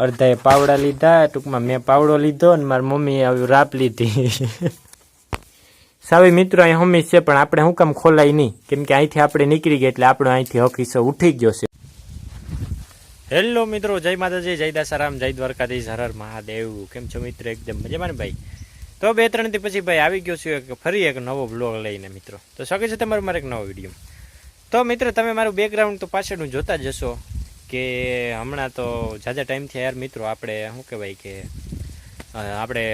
અડધાએ પાવડા લીધા, ટૂંકમાં મેં પાવડો લીધો અને મારી મમ્મીએ આવી રાપ લીધી. સાવી મિત્રો, અહીં હમી છે, પણ આપણે શું કામ ખોલાય નહીં. કેમ કે અહીંથી આપણે નીકળી ગયા એટલે આપણો અહીંથી હકીસો ઉઠી ગયો છે. હેલો મિત્રો, જય માતાજી, જય દાસારામ, જય દ્વારકાધીશ, હર હર મહાદેવ. કેમ છો મિત્ર? એકદમ મજામાં ને ભાઈ? તો બે ત્રણથી પછી ભાઈ આવી ગયો છું એક, ફરી એક નવો બ્લોગ લઈને મિત્રો. તો શકે છે તમારું મારે એક નવો વીડિયો તો મિત્રો, તમે મારું બેકગ્રાઉન્ડ તો પાછળનું જોતા જ જશો કે હમણાં તો જાજા ટાઈમથી યાર મિત્રો, આપણે શું કહેવાય કે આપણે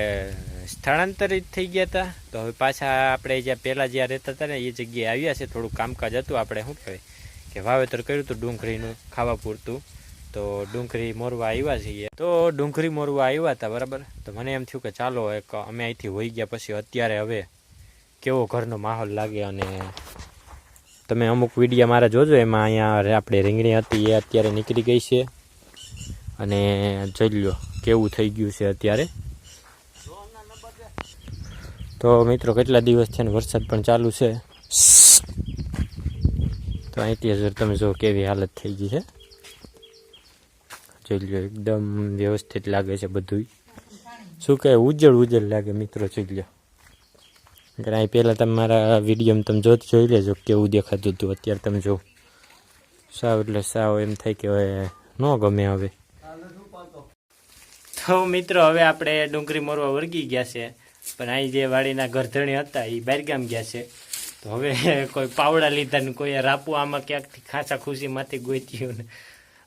સ્થળાંતરિત થઈ ગયા હતા તો હવે પાછા આપણે જ્યાં પહેલાં જ્યાં રહેતા હતા ને, એ જગ્યાએ આવ્યા છે. થોડું કામકાજ હતું. આપણે શું કહેવાય કે વાવેતર કર્યું હતું ડુંગળીનું, ખાવા પૂરતું. તો ડુંગળી મોરવા આવ્યા છીએ. તો ડુંગળી મોરવા આવ્યા હતા બરાબર? તો મને એમ થયું કે ચાલો એક, અમે અહીંથી હોઈ ગયા પછી અત્યારે હવે કેવો ઘરનો માહોલ લાગે અને તમે અમુક વિડીયા મારા જોજો, એમાં અહીંયા આપણે રીંગણી હતી, એ અત્યારે નીકળી ગઈ છે. અને જોઈ લો કેવું થઈ ગયું છે અત્યારે. તો મિત્રો, કેટલા દિવસ છે વરસાદ પણ ચાલુ છે. તો અહીંથી હજુ તમે જો કેવી હાલત થઈ ગઈ છે. જોઈ લો એકદમ વ્યવસ્થિત લાગે છે બધું શું કહે? ઉજળ ઉજળ લાગે, મિત્રો, જોઈ લો કારણ અહીં પહેલાં તમે મારા વીડિયો તમે જોત જોઈ લેજો કેવું દેખાતું હતું. અત્યારે તમે જો. સાવ એટલે સાવ એમ થાય કે હવે ન ગમે હવે. તો મિત્રો, હવે આપણે ડુંગળી મોરવા વળગી ગયા છે. પણ અહીં જે વાડીના ઘરધણી હતા એ બહારગામ ગયા છે. તો હવે કોઈ પાવડા લીધા ને કોઈ રાપુ આમાં ક્યાંકથી ખાસા ખુશીમાંથી ગોત્યું ને.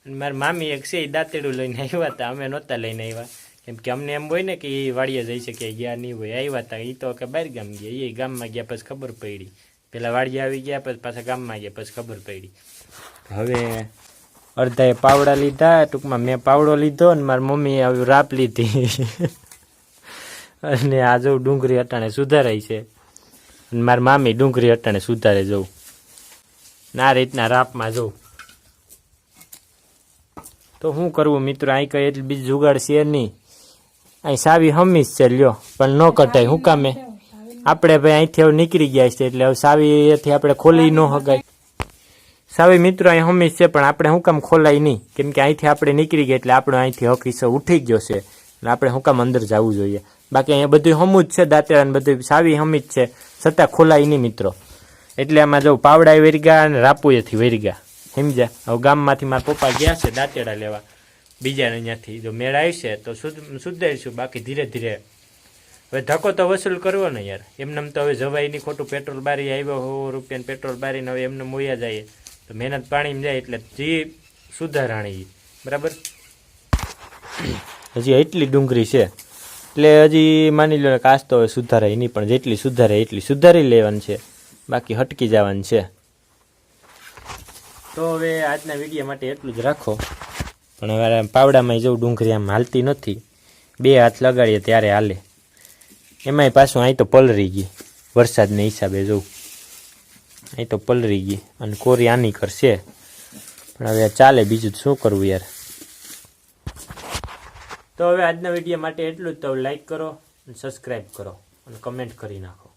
અને મારા મામી એક છે એ દાંતેડું લઈને આવ્યા હતા. અમે નહોતા લઈને આવ્યા. કેમ કે અમને એમ હોય ને કે એ વાડીએ જઈ શકે ગયા નહીં હોય, આવ્યા હતા એ તો કે બહાર ગામ ગયા. એ ગામમાં ગયા પછી ખબર પડી. પેલા વાડીએ આવી ગયા પછી પાછા ગામમાં ગયા પછી ખબર પડી. હવે અડધાએ પાવડા લીધા, ટૂંકમાં મેં પાવડો લીધો અને મારી મમ્મીએ આવી રાપ લીધી. અને આ જો ડુંગળી અટાણે સુધારાય છે. અને મારી મામી ડુંગળી અટાણે સુધારે જવું ના રીતના રાપમાં જવું તો શું કરવું મિત્રો? અહીં કઈ એટલી બીજી જુગાડ છે નહીં. અહીં સાવી હમી જ છે, લ્યો. પણ ન કટાય શું કામે? આપણે ભાઈ અહીંથી હવે નીકળી ગયા છે એટલે હવે સાવીથી આપણે ખોલી ન હગાય. સાવી મિત્રો અહીં હમી છે, પણ આપણે શું કામ ખોલાય નહીં. કેમ કે અહીંથી આપણે નીકળી ગયા, એટલે આપણો અહીંથી હક હિસ્સો ઉઠી ગયો છે. એટલે આપણે શું કામ અંદર જવું જોઈએ. બાકી અહીંયા બધું હમું જ છે દાંતેડા ને બધું સાવી હમી જ છે, છતાં ખોલાય નહીં મિત્રો. એટલે આમાં જો પાવડા વેરગા અને રાપુએથી વેરગા. સમજ્યા? હવે ગામમાંથી મારા પપ્પા ગયા છે દાંતેડા લેવા. બીજાને અહીંયાથી જો મેળ આવશે તો સુધ સુધારીશું બાકી ધીરે ધીરે. હવે ધક્કો તો વસૂલ કરવો ને યાર. એમને તો હવે જવાય નહીં ખોટું પેટ્રોલ બારી આવ્યો હોવો રૂપિયાનું પેટ્રોલ બારીને હવે એમને મોયા જાય. તો મહેનત પાણીમાં જાય એટલે જે સુધારાણી બરાબર? હજી એટલી ડુંગળી છે. એટલે હજી માની લો કાચ તો હવે સુધારાય નહીં, પણ જેટલી સુધારે એટલી સુધારી લેવાની છે. બાકી હટકી જવાનું છે. તો હવે આજના વીડિયો માટે એટલું જ રાખો. પણ હવે પાવડામાં જવું ડુંગળી આમ હાલતી નથી. બે હાથ લગાડીએ ત્યારે હાલે. એમાંય પાછું અહીં તો પલરી ગઈ. વરસાદને હિસાબે જવું અહીં તો પલરી ગઈ અને કોરી આની કરશે. પણ હવે ચાલે બીજું શું કરવું યાર. તો હવે આજના વીડિયો માટે એટલું જ તો. લાઈક કરો અને સબસ્ક્રાઈબ કરો અને કમેન્ટ કરી નાખો.